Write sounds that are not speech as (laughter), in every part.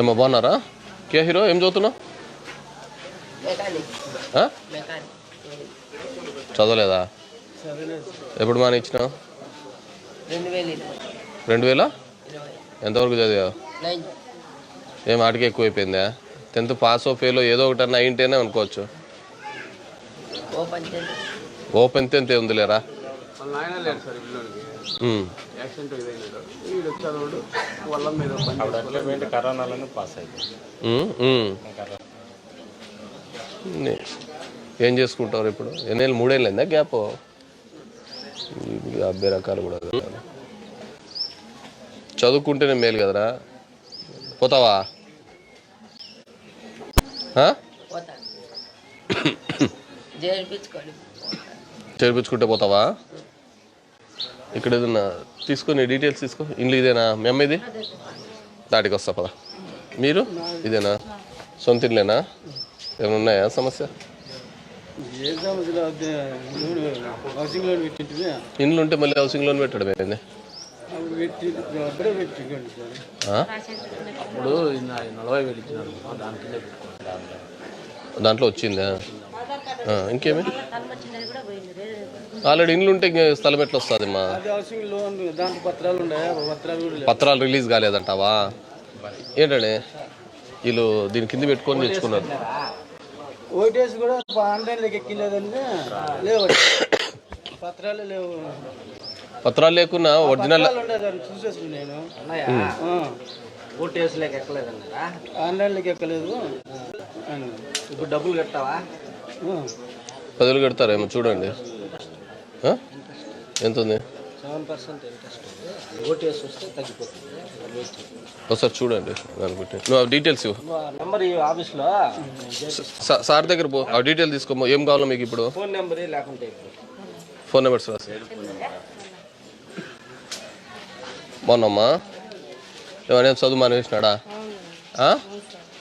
ఏమో బాగున్నారా? కే హీరో ఏం చదువుతున్నావు? చదవలేదా? ఎప్పుడు మాని ఇచ్చినావు రెండు వేలు ఎంతవరకు చదివావు? నైన్ ఏం ఆటకి ఎక్కువైపోయిందా? టెన్త్ పాస్ ఫెయిల్ ఏదో ఒకటన్నా అయింటేనే అనుకోవచ్చు. Open tenth. ఉందిలేరా? యాక్సిడెంట్ ఇదైనాడు వీడు వల్ల మీద కరోనాలోనే పాస్ ఏం చేసుకుంటారు ఇప్పుడు? ఎన్నేళ్ళు మూడేళ్ళు అయిందా గ్యాప్ అబ్బాయి రకాలు కూడా. చదువుకుంటేనే మేలు కదరా. పోతావా? (coughs) చేర్పించుకుంటే పోతావా? ఇక్కడ ఏదన్నా తీసుకొని డీటెయిల్స్ తీసుకో. ఇండ్లు ఇదేనా? మీ అమ్మ ఇది? దాటికి వస్తా పదా. మీరు? ఇదేనా? సొంత ఇల్లేనా? ఏమైనా ఉన్నాయా సమస్య? ఇండ్లు ఉంటే మళ్ళీ హౌసింగ్ లోన్ పెట్టడం ఏంది? అప్పుడు నలభై వేలు ఇచ్చినారు. దాంట్లో వచ్చిందా? ఇంకేమి? ఆల్రెడీ ఇండ్లు ఉంటే స్థలం ఎట్లా వస్తుంది మా? పత్రాలు ఉన్నాయా? పత్రాలు కూడా లేవు. పత్రాలు రిలీజ్ కాలేదంటావా? ఏంటండి? వీళ్ళు దీని కింద పెట్టుకొని తెచ్చుకున్నారు. ఓటేసి కూడా ఆన్లైన్లోకి ఎక్కిలేదండి లేవు పత్రాలు లేవు. పత్రాలు లేకున్నా ఒరిజినల్ చూసేసి నేను. ఓటేసులేక ఎక్కలేదన్నారా? ఆన్లైన్లోకి ఎక్కలేదు. ఇప్పుడు డబ్బులు కట్టావా. పదులు కడతారేమో చూడండి? ఎంత ఉంది. ఒకసారి చూడండి దాన్ని బట్టి. నువ్వు ఆ డీటెయిల్స్ ఇవ్వు. నెంబర్ ఆఫీస్లో? సార్ దగ్గర పో. ఆ డీటెయిల్ తీసుకోమో. ఏం కావాలో మీకు ఇప్పుడు? ఫోన్ నెంబర్ లేకుంటే ఫోన్ నెంబర్స్ రాసి. బాగున్నామ్మా ఏమైనా చదువు మానేసినాడా?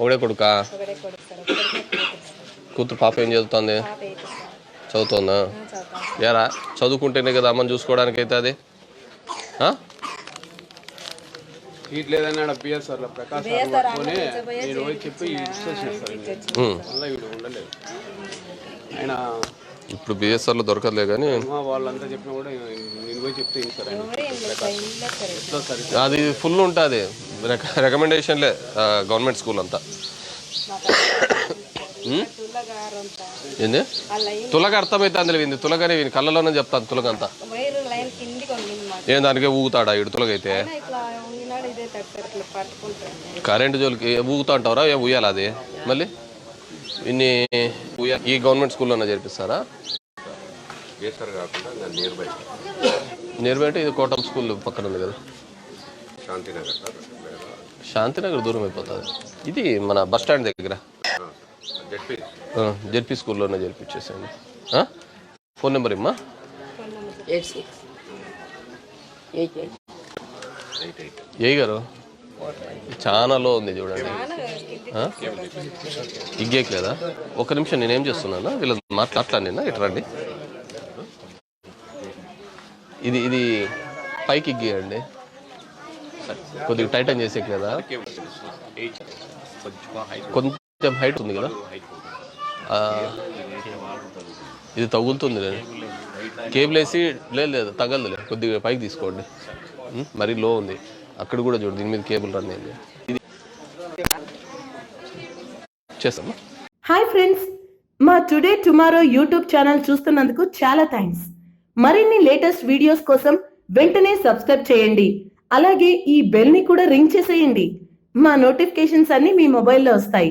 ఒకడే కొడుకా? కూతురు పాప ఏం చదువుతుంది చదువుతుందా? ఏరా చదువుకుంటేనే కదా అమ్మని చూసుకోవడానికి అయితే అది? ఆ? సీట్ లేదన్నాడు పిఎస్ఆర్లో ప్రకాశ్ సార్ పట్టుకొని నేను పోయి చెప్పి. మళ్ళీ ఉండలేదు. ఆయన ఇప్పుడు బిఎస్ఆర్లో దొరకదులే కానీ మా వాళ్ళంతా చెప్పినా కూడా నేను పోయి చెప్తే సార్ ఆయన. అది ఫుల్ ఉంటుంది. రికమెండేషన్లే గవర్నమెంట్ స్కూల్ అంతా? ఏంది? తులగ అర్థమవుతుంది వింది తులగనే విని కళ్ళలోనే చెప్తాను తులగ అంతా వైరు లైన్ కిందికి వంగింది మాట ఏం దానికే ఊగుతాడా ఇడు తులగైతే? కరెంటు జోలికి ఊగుతా అంటారా ఏం ఊయాలి అది? మళ్ళీ? ఇన్ని ఈ గవర్నమెంట్ స్కూల్లోనే చేర్పిస్తారా? నియర్ బై అంటే ఇది కోటం స్కూల్ పక్కన ఉంది కదా. శాంతినగర్ దూరం అయిపోతుంది. ఇది మన బస్ స్టాండ్ దగ్గర. జెడ్పీ స్కూల్లోనే జరిపించేసాను ఫోన్ నెంబర్ ఇమ్మా. ఏ గారు? చాలా లో ఉంది చూడండి? ఇగ్గేయట్లేదా ఒక నిమిషం నేనేం చేస్తున్నానా? వీళ్ళ మాట్లాడలేనా ఇటు రండి. ఇది ఇది పైకి ఇగ్గేయండి కొద్దిగా టైటన్ చేసేయట్లేదా కొంచెం హైట్ ఉంది కదా? ఇది తగులుతుంది లేదు. కేబుల్ వేసి లేదు లేదు తగలదులే కొద్దిగా పైకి తీసుకోండి. మరీ లో ఉంది. అక్కడ కూడా చూడు దీని మీద కేబుల్ రన్ అయింది. ఇది చేస్తామా? హాయ్ ఫ్రెండ్స్ మా టుడే టుమారో యూట్యూబ్ ఛానల్ చూస్తున్నందుకు చాలా థ్యాంక్స్ మరిన్ని లేటెస్ట్ వీడియోస్ కోసం వెంటనే సబ్స్క్రైబ్ చేయండి. అలాగే ఈ బెల్ని కూడా రింగ్ చేసేయండి. మా నోటిఫికేషన్స్ అన్నీ మీ మొబైల్లో వస్తాయి.